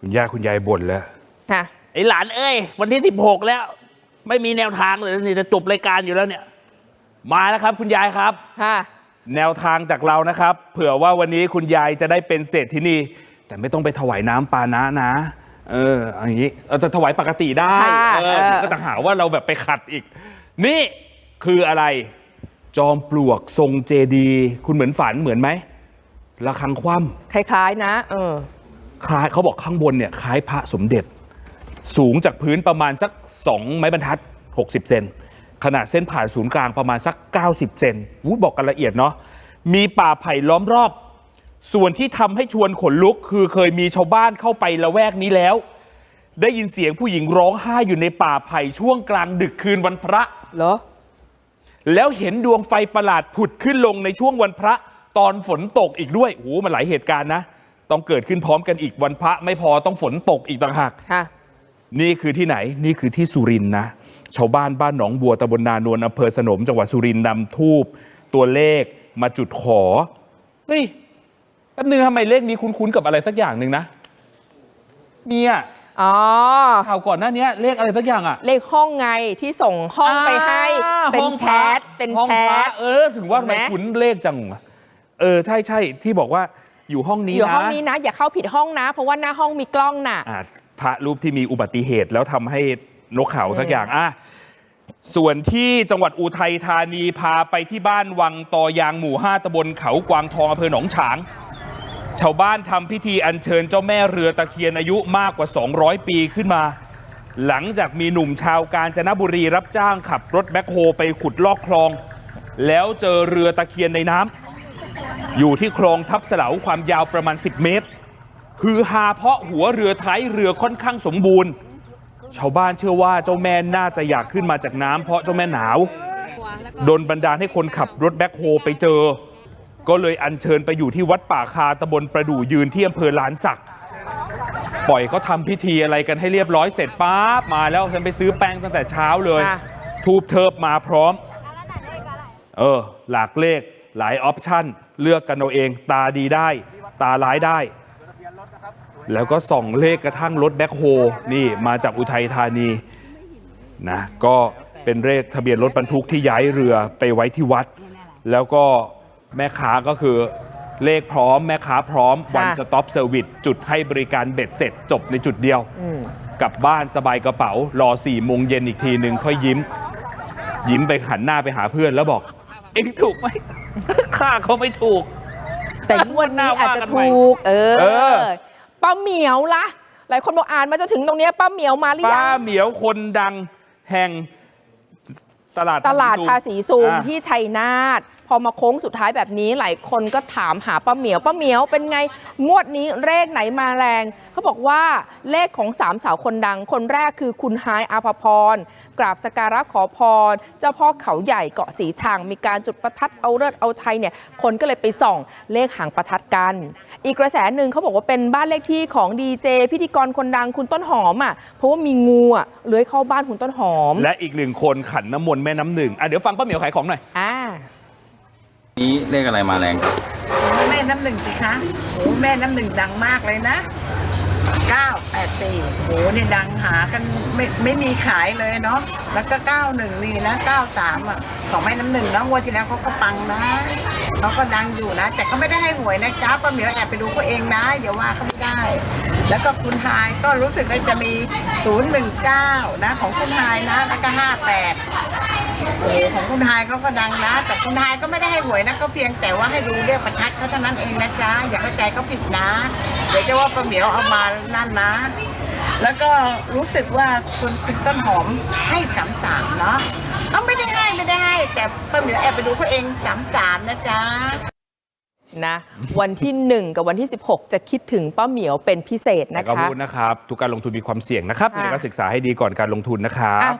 คุณย่าคุณยายบ่นแล้วค่ะไอ้หลานเอ้ย วันที่สิบหกแล้ว ไม่มีแนวทางเลยนี่จะจบรายการอยู่แล้วเนี่ย มาแล้วครับ คุณยายครับ ค่ะ แนวทางจากเรานะครับ เผื่อว่าวันนี้คุณยายจะได้เป็นเศรษฐินีแต่ไม่ต้องไปถวายน้ำปานะนะ เออเอย่างนี้เออแต่ถวายปกติได้ค่ะเออเออ ก็จะหาว่าเราแบบไปขัดอีก นี่คืออะไร จอมปลวกทรงเจดีย์คุณเหมือนฝันเหมือนไหมระฆังคว่ำคล้าย ๆ นะ เออ คล้ายเขาบอกข้างบนเนี่ยคล้ายพระสมเด็จ สูงจากพื้นประมาณสัก 2 ไม้บรรทัด 60 เซนขนาดเส้นผ่านศูนย์กลางประมาณสัก 90 เซนวูดบอกกันละเอียดเนาะมีป่าไผ่ล้อมรอบ ส่วนที่ทำให้ชวนขนลุก คือเคยมีชาวบ้านเข้าไปละแวกนี้แล้ว ได้ยินเสียงผู้หญิงร้องไห้อยู่ในป่าไผ่ช่วงกลางดึกคืนวันพระเหรอ แล้วเห็นดวงไฟประหลาดผุดขึ้นลงในช่วงวันพระ ตอนฝนตกอีกด้วยโอ้โหมันหลายเหตุการณ์นะ ต้องเกิดขึ้นพร้อมกันอีกวันพระไม่พอต้องฝนตกอีกต่างหากค่ะ นี่คือที่ไหนนี่คือที่สุรินทร์นะ ชาวบ้านบ้านหนองบัวตำบลนานวลอำเภอสนมจังหวัดสุรินทร์นำทูบตัวเลขมาจุดขอเฮ้ยแป๊บนึงทำไมเลขนี้คุ้นๆกับอะไรสักอย่างหนึ่งนะมีอะอ๋อ ข่าวก่อนหน้านี้เลขอะไรสักอย่างอะเลขห้องไงที่ส่งห้องไปให้อ่าเป็นห้องแชพระทเป็นห้องแชพระทเออ ถึงว่าทำไมเห็นไหมคุ้นเลขจังวะเออ ใช่ใช่ที่บอกว่า อยู่ห้องนี้อยู่นะห้องนี้นะ อย่าเข้าผิดห้องนะ เพราะว่าหน้าห้องมีกล้องน่ะอ่าพระรูปที่มีอุบัติเหตุแล้วทำให้นกเขาสักอย่างอะส่วนที่จังหวัดอุทัยธานีพาไปที่บ้านวังตอยางหมู่ 5ตำบลเขากวางทองอำเภอหนองฉาง ชาวบ้านทำพิธีอัญเชิญเจ้าแม่เรือตะเคียนอายุมากกว่า 200 ปีขึ้นมา หลังจากมีหนุ่มชาวกาญจนบุรีรับจ้างขับรถแบ็คโฮไปขุดลอกคลอง แล้วเจอเรือตะเคียนในน้ำ อยู่ที่คลองทับเสลาความยาวประมาณ 10 เมตรคือฮาเพราะหัวเรือท้ายเรือค่อนข้างสมบูรณ์ ชาวบ้านเชื่อว่าเจ้าแม่น่าจะอยากขึ้นมาจากน้ำเพราะเจ้าแม่หนาวโดนบันดาลให้คนขับรถแบ็คโฮไปเจอ ก็เลยอัญเชิญไปอยู่ที่วัดป่าคาตำบลประดู่ยืนที่อำเภอลานสัก ปล่อยเขาทำพิธีอะไรกันให้เรียบร้อยเสร็จปั๊บมาแล้วฉันไปซื้อแป้งตั้งแต่เช้าเลยค่ะทูบเทิบมาพร้อม เออ หลากเลข หลายออปชั่นเลือกกันเอาเอง ตาดีได้ ตาร้ายได้ แล้วก็ส่องเลขกระทั่งรถแบ็คโฮนี่มาจากอุทัยธานีนะก็เป็นเลขทะเบียนรถบรรทุกที่ย้ายเรือไปไว้ที่วัด แล้วก็แม่ค้าก็คือเลขพร้อมแม่ค้าพร้อมวันสต็อปเซอร์วิสจุดให้บริการเบ็ดเสร็จจบในจุดเดียวอืมกลับบ้านสบายกระเป๋ารอสี่โมงเย็นอีกทีหนึ่งค่อยยิ้ม ยิ้มไปหันหน้าไปหาเพื่อนแล้วบอก เอ็งถูกไหมข้าเขาไม่ถูก แต่งวดนี้อาจจะถูก เออเออ ป้าเหมียวละหลายคนบอกอ่านมาจนถึงตรงเนี้ยป้าเหมียวมาหรือป้ายัง เหมียวคนดังแห่งตลาดตลาดภาษีสูงอะ ที่ชัยนาท พอมาโค้งสุดท้ายแบบนี้หลายคนก็ถามหาป้าเหมียวป้าเหมียวเป็นไงงวดนี้เลขไหนมาแรง เขาบอกว่าเลขของสามสาวคนดัง คนแรกคือคุณไฮายอาภพรกราบสกการะขอพร เจ้าพ่อเขาใหญ่เกาะสีชังมีการจุดประทัดเอาเลิศเอาชัยเนี่ยคนก็เลยไปส่องเลขหางประทัดกัน อีกกระแสหนึ่งเขาบอกว่าเป็นบ้านเลขที่ของดีเจพิธีกรคนดังคุณต้นหอมอะเพราะว่ามีงูอะเลื้อยเข้าบ้านคุณต้นหอม และอีกหนึ่งคนขันน้ำมนต์แม่น้ำหนึ่งอะเดี๋ยวฟังป้าเหมียวขายของหน่อยอ่า นี้เลขอะไรมาแรงครับแม่น้ำหนึ่งสิคะโอ้แม่น้ำหนึ่งดังมากเลยนะ984โหเนี่ยดังหากันไม่ไม่มีขายเลยเนาะแล้วก็91นี่นะ93อะของแม่น้ำหนึ่งนะงวดที่แล้วเขาก็ปังนะเขาก็ดังอยู่นะ แต่เขาไม่ได้ให้หวยนะจ้าป้าเหมียวแอบไปดูเขาเองนะอย่าว่าเขาไม่ได้ แล้วก็คุณไฮายก็รู้สึกว่าจะมี 019 นะของคุณไฮายนะแล้วก็ 58 ของคุณไฮายเขาก็ดังนะ แต่คุณไฮายก็ไม่ได้ให้หวยนะก็เพียงแต่ว่าให้ดูเรียกประทัดเขาเท่านั้นเองนะจ๊ะอย่าเข้าใจเขาผิดนะ เดี๋ยวจะว่าประเหมียวเอามานั่นนะ แล้วก็รู้สึกว่าคุณคุณต้นหอมให้สามสามเนาะเอาไม่ได้ให้ไม่ได้ให้แต่ประเหมียวแอบไปดูเขาเองสามสามนะจ๊ะนะวันที่ 1 กับวันที่ 16 จะคิดถึงป้าเหมียวเป็นพิเศษแต่นะก็คะพูดนะครับ ทุกการลงทุนมีความเสี่ยงนะครับค่ะยังไงก็ศึกษาให้ดีก่อนการลงทุนนะครับอะ